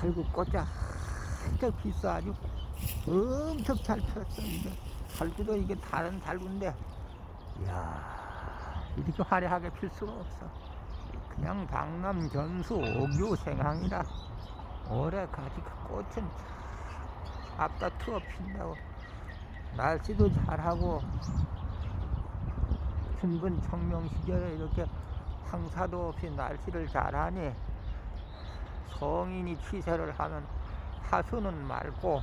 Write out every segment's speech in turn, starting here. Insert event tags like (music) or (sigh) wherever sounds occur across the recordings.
달고 꽂자. 진짜 비싸. 아주 엄청 잘 이게 달기도 이게 다른 달구인데. 이야 이렇게 화려하게 필 수가 없어. 그냥 강남 견수 오교 생항이라 올해까지 그 꽃은 앞다 투어 핀다고. 날씨도 잘하고 춘분 청명 시절에 이렇게 황사도 없이 날씨를 잘하니 성인이 취세를 하면 하수는 맑고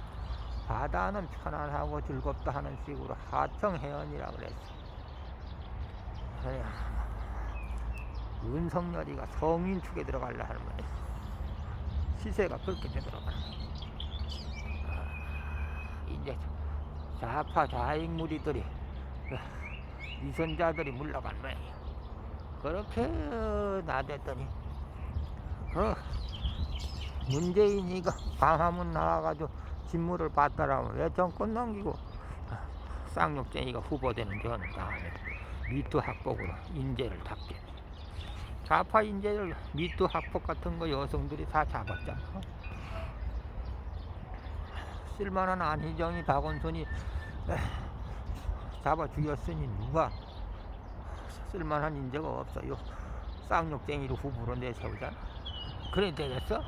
바다는 편안하고 즐겁다 하는 식으로 하청해연이라 그랬어. 그래. 윤석열이가 성인 축에 하는 거야. 시세가 그렇게 되더라고. 아, 이제 좌파 좌익 무리들이 그 위선자들이 물러간 모양이야. 그렇게 나댔더니 그 문재인이가 (laughs) 광화문 나와가지고 직무를 받더라면 왜 정권 넘기고 쌍욕쟁이가 후보되는 전 다음에 미투 학폭으로 인재를 닦게. 좌파 인재를 미투 학폭 같은 거 여성들이 다 잡았잖아. 쓸만한 안희정이 박원순이 잡아 죽였으니 누가 쓸만한 인재가 없어요. 쌍욕쟁이로 후보로 내세우잖아. 그래 되겠어?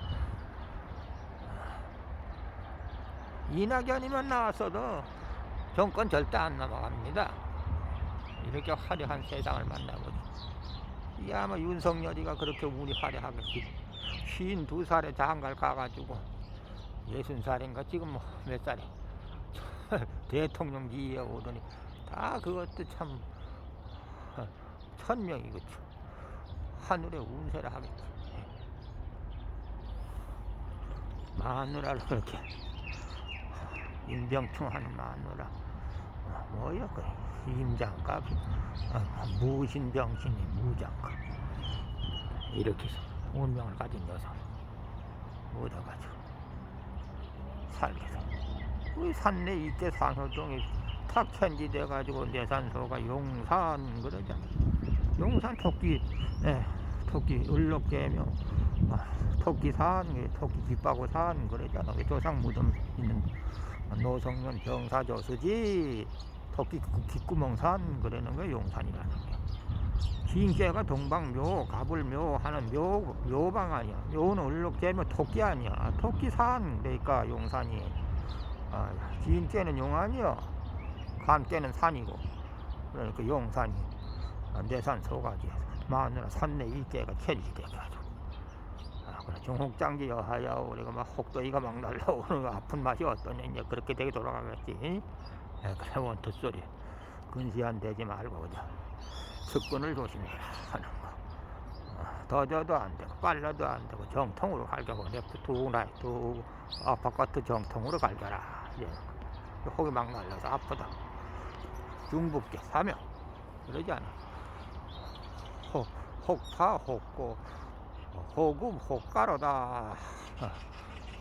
이낙연이만 나왔어도 정권 절대 안 넘어갑니다. 이렇게 화려한 세상을 만나보니 이 아마 윤석열이가 그렇게 운이 화려하겠지. 쉰두 살에 장가를 가가지고 예순 살인가 지금 뭐 몇 살에 (laughs) 대통령 지위에 오더니 다 그것도 참 천명이겠죠. 하늘의 운세라 하겠지. 마누라를 그렇게 임병충 하는 마누라. 어, 뭐야 그 임장갑. 아, 무신병신이 무장갑. 이렇게 해서 운명을 가진 여성. 얻어가지고 살게 돼 우리 산내 이때 상효동에 탁 천지 돼 가지고 내산소가 용산 그러잖아. 용산 토끼 예, 토끼 을록개며 아, 토끼 산 토끼 깃바고 산 그러잖아. 그 조상 무덤 있는 노성년 병사저수지 토끼 귓구멍 산 그러는 거 용산이라는 거. 긴 개가 동방묘 가불묘 하는 묘 묘방 아니야. 묘는 을록제면 토끼 아니야. 토끼 산 그러니까 용산이. 아, 긴 개는 용 아니야. 간 개는 산이고 그러니까 용산이 아, 내산 소가지에서 마누라 산내 일개가 체질돼가지고. 아, 그래 중혹장기 여하야 우리가 막 혹도이가 막 날라오는 거 아픈 맛이 어떠냐 이제 그렇게 되게 돌아가겠지. 예, 그래 원투 소리. 근시안 되지 말고 그저 측근을 조심해라 하는 거. 어, 더져도 안 되고 빨라도 안 되고 정통으로 갈겨고 내프툭 나이툭 아파트 정통으로 갈겨라. 예. 혹이 막 날라서 아프다. 중북계 사명. 그러지 않아. 혹, 혹파 혹고 호금 호가로다.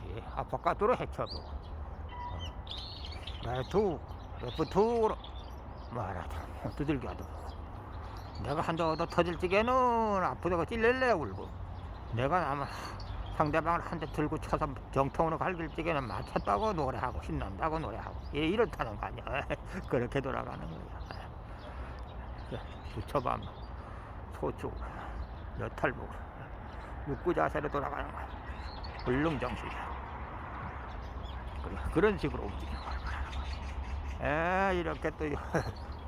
예, 아파트로 헤쳐보고 말투 레프트로 말하자 두들겨도. 내가 한대 얻어 터질 적에는 아프다고 찔렐래 울고. 내가 아마 상대방을 한 대 들고 쳐서 정통으로 갈길 적에는 맞췄다고 노래하고 신난다고 노래하고. 예, 이렇다는 거 아니야. (laughs) 그렇게 돌아가는 거야. 예, 부처밤 소축 여탈복 육구 자세로 돌아가는 거야. 불능정신이야. 그래, 그런 식으로 움직이는 거야. 에 이렇게 또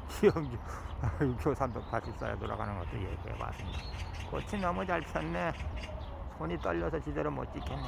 시영주 6초 384에 돌아가는 것도 얘기해 봤습니다. 꽃이 너무 잘 폈네. 손이 떨려서 제대로 못 찍겠네